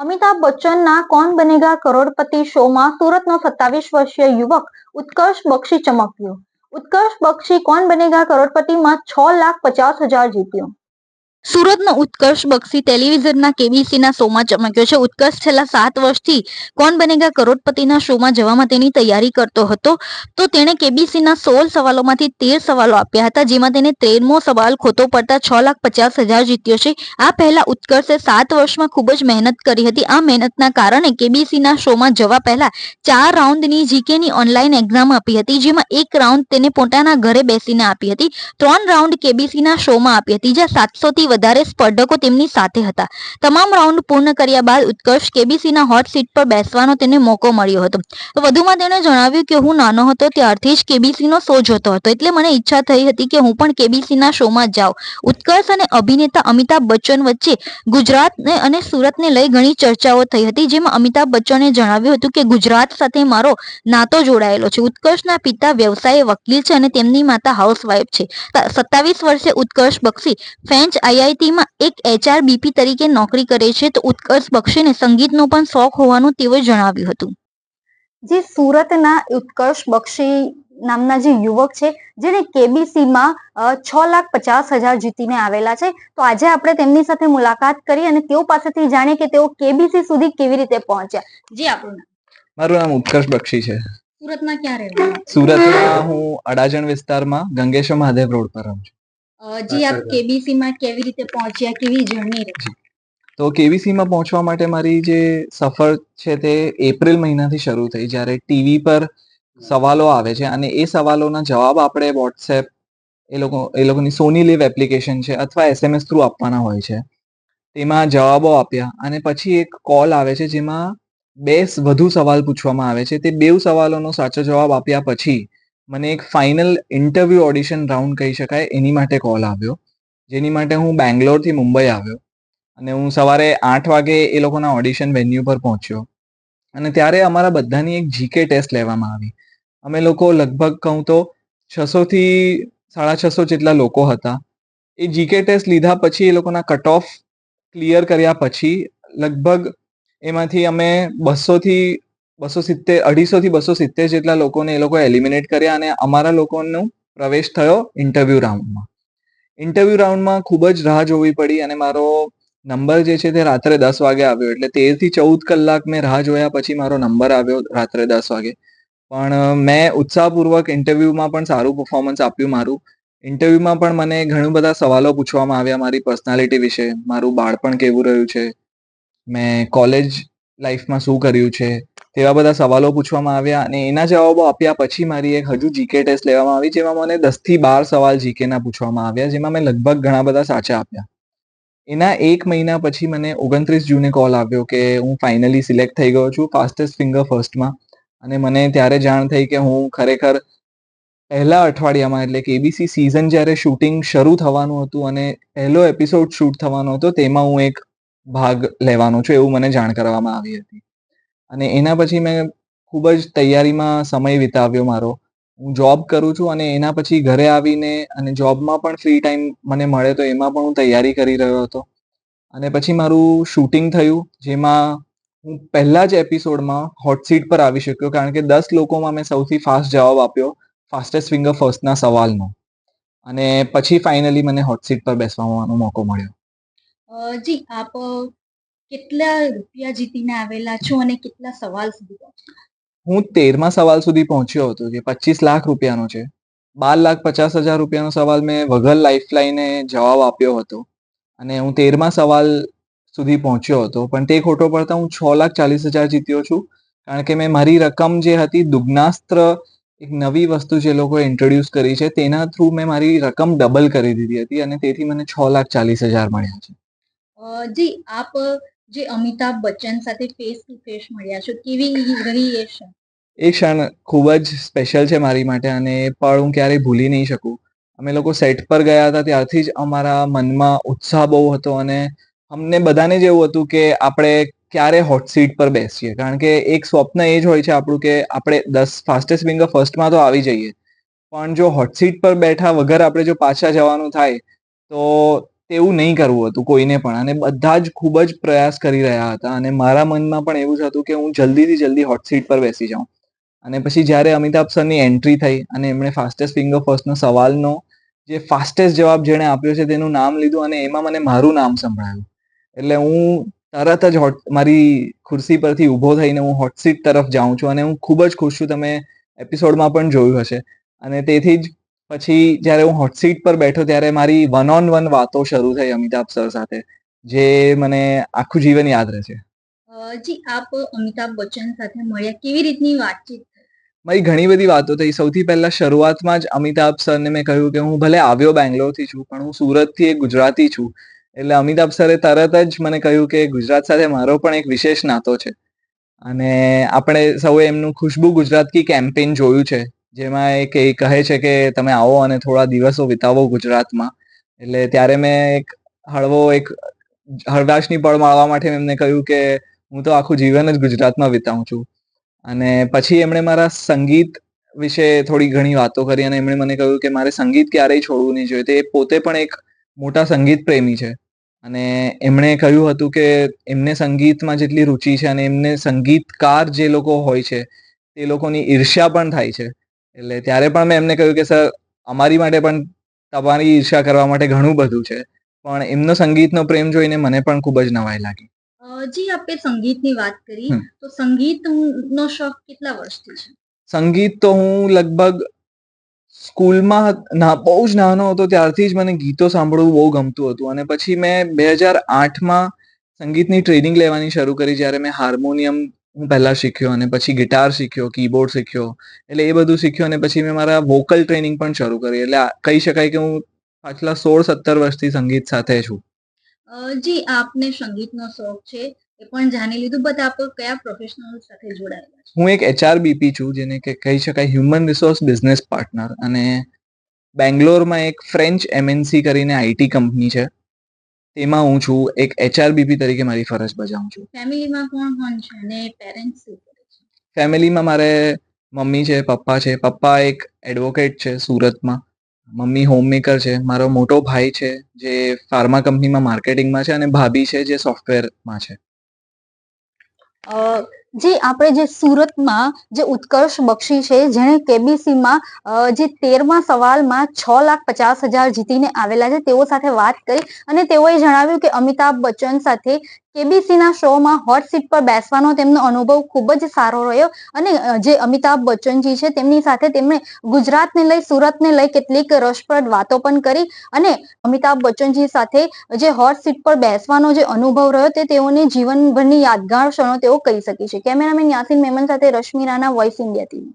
અમિતાભ બચ્ચનના કોણ બનેગા કરોડપતિ શોમાં સુરતનો સત્તાવીસ વર્ષીય યુવક ઉત્કર્ષ બક્ષી ચમક્યો. ઉત્કર્ષ બક્ષી કોણ બનેગા કરોડપતિમાં છ લાખ પચાસ હજાર જીત્યો. સુરતનો ઉત્કર્ષ બક્ષી ટેલિવિઝનના કેબીસીના શોમાં ચમક્યો છે. ઉત્કર્ષ છેલ્લા સાત વર્ષથી કોણ બનેગા કરોડપતિના શોમાં જવા માટેની તૈયારી કરતો હતો. તો તેણે કેબીસીના સોળ સવાલોમાંથી તેર સવાલો આપ્યા હતા, જેમાં તેને તેરમો સવાલ ખોટો પડતા છ લાખ પચાસ હજાર જીત્યો છે. આ પહેલા ઉત્કર્ષે સાત વર્ષમાં ખૂબ જ મહેનત કરી હતી. આ મહેનતના કારણે કેબીસીના શોમાં જવા પહેલા ચાર રાઉન્ડની જીકેની ઓનલાઈન એક્ઝામ આપી હતી, જેમાં એક રાઉન્ડ તેને પોતાના ઘરે બેસીને આપી હતી. ત્રણ રાઉન્ડ કેબીસીના શોમાં આપી હતી, જ્યાં સાતસોથી વધારે સ્પર્ધકો તેમની સાથે હતા. તમામ રાઉન્ડ પૂર્ણ કર્યા બાદ ઉત્કર્ષ કેબીસીના હોટ સીટ પર બેસવાનો તેને મોકો મળ્યો હતો. વધુમાં તેણે જણાવ્યું કે હું નાનો હતો ત્યારથી જ કેબીસીનો શો જોતો હતો. એટલે મને ઈચ્છા થઈ હતી કે હું પણ કેબીસીના શોમાં જાઉં. ઉત્કર્ષ અને અભિનેતા અમિતાભ બચ્ચન વચ્ચે ગુજરાતને અને સુરતને લઈ ઘણી ચર્ચાઓ થઈ હતી. જેમાં અમિતાભ બચ્ચને જણાવ્યું હતું કે ગુજરાત સાથે મારો નાતો જોડાયેલો છે. ઉત્કર્ષના પિતા વ્યવસાયે વકીલ છે અને તેમની માતા હાઉસવાઈફ છે. સત્તાવીસ વર્ષે ઉત્કર્ષ બક્ષી ફ્રેન્ચ આઈઆઈટીમાં એક એચઆરબીપી તરીકે નોકરી કરે છે તો ઉત્કર્ષ બક્ષીને સંગીતનો પણ શોખ હોવાનું તેઓએ જણાવ્યું હતું. જે સુરતના ઉત્કર્ષ બક્ષી નામના જે યુવક છે જેને કેબીસીમાં છ લાખ પચાસ હજાર જીતીને આવેલા છે તો આજે આપણે તેમની સાથે મુલાકાત કરી અને તેઓ પાસેથી જાણીએ કે તેઓ કેબીસી સુધી કેવી રીતે પહોંચ્યા. જી આપણું નામ. મારું નામ ઉત્કર્ષ બક્ષી છે. સુરતમાં ક્યાં રહેવાનું સુરતમાં હું અડાજણ વિસ્તારમાં ગંગેશ્વર મહાદેવ રોડ પર રહું છું. જી આપ કેબીસી માં કેવી રીતે પહોંચ્યા કેવી જર્ની રહી? તો કેવીસીમાં પહોંચવા માટે મારી જે સફર છે તે એપ્રિલ મહિનાથી શરૂ થઈ જ્યારે ટીવી પર સવાલો આવે છે અને એ સવાલોના જવાબ આપણે વોટ્સએપ એ લોકો એ લોકોની સોની લીવ એપ્લિકેશન છે અથવા એસએમએસ થ્રુ આપવાના હોય છે. તેમાં જવાબો આપ્યા અને પછી એક કોલ આવે છે જેમાં બે વધુ સવાલ પૂછવામાં આવે છે. તે બેઉ સવાલોનો સાચો જવાબ આપ્યા પછી મને એક ફાઇનલ ઇન્ટરવ્યુ ઓડિશન રાઉન્ડ કહી શકાય, એની માટે કોલ આવ્યો. જેની માટે હું બેંગ્લોરથી મુંબઈ આવ્યો અને હું સવારે આઠ વાગે એ લોકોના ઓડિશન વેન્યુ પર પહોંચ્યો. અને ત્યારે અમારા બધાની એક જીકે ટેસ્ટ લેવામાં આવી. અમે લોકો લગભગ કહું તો છસોથી સાડા છસો જેટલા લોકો હતા. એ જીકે ટેસ્ટ લીધા પછી એ લોકોના કટ ઓફ ક્લિયર કર્યા પછી લગભગ એમાંથી અમે બસોથી બસો સિત્તેર, અઢીસોથી બસો સિત્તેર જેટલા લોકોને એ લોકો એલિમિનેટ કર્યા અને અમારા લોકોનો પ્રવેશ થયો ઇન્ટરવ્યુ રાઉન્ડમાં ઇન્ટરવ્યુ રાઉન્ડમાં ખૂબ જ રાહ જોવી પડી અને મારો નંબર જે છે તે રાત્રે દસ વાગે આવ્યો એટલે તેરથી ચૌદ કલાક મેં રાહ જોયા પછી મારો નંબર આવ્યો રાત્રે દસ વાગે. પણ મેં ઉત્સાહપૂર્વક ઇન્ટરવ્યુમાં પણ સારું પરફોર્મન્સ આપ્યું મારું. ઇન્ટરવ્યુમાં પણ મને ઘણા બધા સવાલો પૂછવામાં આવ્યા મારી પર્સનાલિટી વિશે, મારું બાળપણ કેવું રહ્યું છે, મેં કોલેજ લાઈફમાં શું કર્યું છે તેવા બધા સવાલો પૂછવામાં આવ્યા અને એના જવાબો આપ્યા પછી મારી એક હજુ જીકે ટેસ્ટ લેવામાં આવી, જેમાં મને દસથી બાર સવાલ જીકેના પૂછવામાં આવ્યા, જેમાં મેં લગભગ ઘણા બધા સાચા આપ્યા. એના એક મહિના પછી મને ઓગણત્રીસ જૂને કોલ આવ્યો કે હું ફાઇનલી સિલેક્ટ થઈ ગયો છું ફાસ્ટેસ્ટ ફિંગર ફર્સ્ટમાં અને મને ત્યારે જાણ થઈ કે હું ખરેખર પહેલા અઠવાડિયામાં, એટલે કે એબીસી સિઝન જ્યારે શૂટિંગ શરૂ થવાનું હતું અને પહેલો એપિસોડ શૂટ થવાનો હતો, તેમાં હું એક ભાગ લેવાનો છું, એવું મને જાણ કરવામાં આવી હતી. અને એના પછી મેં ખૂબ જ તૈયારીમાં સમય વિતાવ્યો મારો. હું જોબ કરું છું અને એના પછી ઘરે આવીને અને જોબમાં પણ ફ્રી ટાઈમ મને મળે તો એમાં પણ હું તૈયારી કરી રહ્યો હતો. અને પછી મારું શૂટિંગ થયું, જેમાં હું પહેલા જ એપિસોડમાં હોટ સીટ પર આવી શક્યો, કારણ કે દસ લોકોમાં મેં સૌથી ફાસ્ટ જવાબ આપ્યો ફાસ્ટેસ્ટ ફિંગર ફર્સ્ટના સવાલનો. અને પછી ફાઇનલી મને હોટ સીટ પર બેસવાનો મોકો મળ્યો. જી, આપ કેટલા રૂપિયા જીતીને આવેલા છો અને કેટલા સવાલ સુધી પહોંચ્યા? હું તેરમા સવાલ સુધી પહોંચ્યો હતો જે પચીસ લાખ રૂપિયાનો છે. બાર લાખ પચાસ હજાર રૂપિયાનો સવાલ મેં વગર લાઈફ લાઈને જવાબ આપ્યો હતો. અને હું તેરમા સવાલ સુધી પહોંચ્યો હતો. પણ તે ખોટો પડતા હું છ લાખ ચાલીસ હજાર જીત્યો છું. કારણ કે મેં મારી રકમ જે હતી દુગ્નાસ્ત્ર એક નવી વસ્તુ જે લોકોએ ઇન્ટ્રોડ્યુસ કરી છે તેના થ્રુ મેં મારી રકમ ડબલ કરી દીધી હતી અને તેથી મને છ લાખ ચાલીસ હજાર મળ્યા છે. જી આપ જે અમિતાભ બચ્ચન સાથે ફેસ ટુ ફેસ મળ્યા છો, કેવી રહી એ ક્ષણ ખૂબ જ સ્પેશિયલ છે મારી માટે અને પણ હું ક્યારેય ભૂલી નહીં શકું. અમે લોકો સેટ પર ગયા હતા, ત્યારથી જ અમારા મનમાં ઉત્સાહ બહુ હતો અને અમને બધાને જ એવું હતું કે આપણે ક્યારે હોટ સીટ પર બેસીએ. કારણ કે એક સ્વપ્ન એ જ હોય છે આપણું કે આપણે દસ ફાસ્ટેસ્ટ ફિંગર ફર્સ્ટમાં તો આવી જઈએ. પણ જો હોટ સીટ પર બેઠા વગર આપણે જો પાછા જવાનું થાય, તો તેવું નહીં કરવું હતું કોઈને પણ. અને બધા જ ખૂબ જ પ્રયાસ કરી રહ્યા હતા. અને મારા મનમાં પણ એવું જ હતું કે હું જલ્દીથી જલ્દી હોટ સીટ પર બેસી જાઉં. અને પછી જ્યારે અમિતાભ સરની એન્ટ્રી થઈ અને એમણે ફાસ્ટેસ્ટ ફિંગર ફર્સ્ટનો સવાલનો જે ફાસ્ટેસ્ટ જવાબ જેણે આપ્યો છે તેનું નામ લીધું અને એમાં મને મારું નામ સંભળાયું. એટલે હું તરત જ હોટ મારી ખુરશી પરથી ઊભો થઈને હું હોટ સીટ તરફ જાઉં છું. અને હું ખૂબ જ ખુશ છું. તમે એપિસોડમાં પણ જોયું હશે. અને તેથી જ પછી જ્યારે હું હોટ સીટ પર બેઠો ત્યારે મારી વન ઓન વન વાતો શરૂ થઈ અમિતાભ સર સાથે જે મને આખું જીવન યાદ રહેશે જી આપ અમિતાભ બચ્ચન સાથે મળ્યા કેવી રીતની વાતચીત મારી ઘણી બધી વાતો થઈ. સૌથી પહેલા શરૂઆતમાં જ અમિતાભ સરને મેં કહ્યું કે હું ભલે આવ્યો બેંગ્લોરથી છું પણ હું સુરતથી એક ગુજરાતી છું. એટલે અમિતાભ સરે તરત જ મને કહ્યું કે ગુજરાત સાથે મારો પણ એક વિશેષ નાતો છે. અને આપણે સૌએ એમનું ખુશ્બુ ગુજરાત કી કેમ્પેન જોયું છે. જેમાં એક એ કહે છે કે તમે આવો અને થોડા દિવસો વિતાવો ગુજરાતમાં. એટલે ત્યારે મેં એક હળવો એક હળવાશની પળ માળવા માટે એમને કહ્યું કે હું તો આખું જીવન જ ગુજરાતમાં વિતાવું છું. અને પછી એમણે મારા સંગીત વિશે થોડી ઘણી વાતો કરી અને એમણે મને કહ્યું કે મારે સંગીત ક્યારેય છોડવું નહીં જોઈએ. તે પોતે પણ એક મોટા સંગીત પ્રેમી છે. અને એમણે કહ્યું હતું કે એમને સંગીતમાં જેટલી રુચિ છે અને એમને સંગીતકાર જે લોકો હોય છે, તે લોકોની ઈર્ષ્યા પણ થાય છે. એટલે ત્યારે પણ મેં એમને કહ્યું કે સર અમારી માટે પણ તમારી ઈર્ષા કરવા માટે ઘણું બધું છે પણ એમનો સંગીતનો પ્રેમ જોઈને મને પણ ખૂબ જ નવાઈ લાગી. જી આપે સંગીતની વાત કરી. તો સંગીતનો શોખ કેટલા વર્ષથી છે? સંગીત તો હું લગભગ સ્કૂલમાં ના બહુ જ નાનો હતો ત્યારથી જ મને ગીતો સાંભળવું બહુ ગમતું હતું. અને પછી મેં બે હજાર આઠમાં સંગીતની ટ્રેનિંગ લેવાની શરૂ કરી જ્યારે મેં હાર્મોનિયમ હું પહેલા શીખ્યો અને પછી ગિટાર શીખ્યો કીબોર્ડ શીખ્યો. એટલે એ બધું શીખ્યો અને પછી મેં મારા વોકલ ટ્રેનિંગ પણ શરૂ કરી. એટલે કહી શકાય કે હું પાછલા સોળ સત્તર વર્ષથી સંગીત સાથે છું. જી આપને સંગીતનો શોખ છે. એ પણ જાણી લીધું બટ આપ કયા પ્રોફેશનલ સાથે જોડાયેલા છો? હું એક એચઆરબીપી છું જેને કે કહી શકાય હ્યુમન રિસોર્સ બિઝનેસ પાર્ટનર અને બેંગ્લોરમાં એક ફ્રેન્ચ એમએનસી કરીને આઈટી કંપની છે. તેમાં હું છું એક એચઆરબીપી તરીકે મારી ફરજ બજાવું છું. ફેમિલીમાં કોણ કોણ છે અને પેરેન્ટ્સ શું કરે છે? ફેમિલીમાં મારે મમ્મી છે પપ્પા છે. પપ્પા એક એડવોકેટ છે સુરતમાં. મમ્મી હોમમેકર છે. મારો મોટો ભાઈ છે જે ફાર્મા કંપનીમાં માર્કેટિંગમાં છે અને ભાભી છે જે સોફ્ટવેરમાં છે. જી આપણે જે સુરતમાં જે ઉત્કર્ષ બક્ષી છે, જેણે કેબીસીમાં જે તેરમા સવાલમાં છ લાખ પચાસ હજાર જીતીને આવેલા છે, તેઓ સાથે વાત કરી અને તેઓએ જણાવ્યું કે અમિતાભ બચ્ચન સાથે કેબીસીના શોમાં હોટ સીટ પર બેસવાનો તેમનો અનુભવ ખૂબ જ સારો રહ્યો અને જે અમિતાભ બચ્ચનજી છે તેમની સાથે તેમણે ગુજરાતને લઈ, સુરતને લઈ કેટલીક રસપ્રદ વાતો પણ કરી અને અમિતાભ બચ્ચનજી સાથે જે હોટ સીટ પર બેસવાનો જે અનુભવ રહ્યો તે તેઓની જીવનભરની યાદગાર ક્ષણો તેઓ કહી શકી છે. કેમેરામેન યાસીન મેમન સાથે Rashmi Rana voice India TV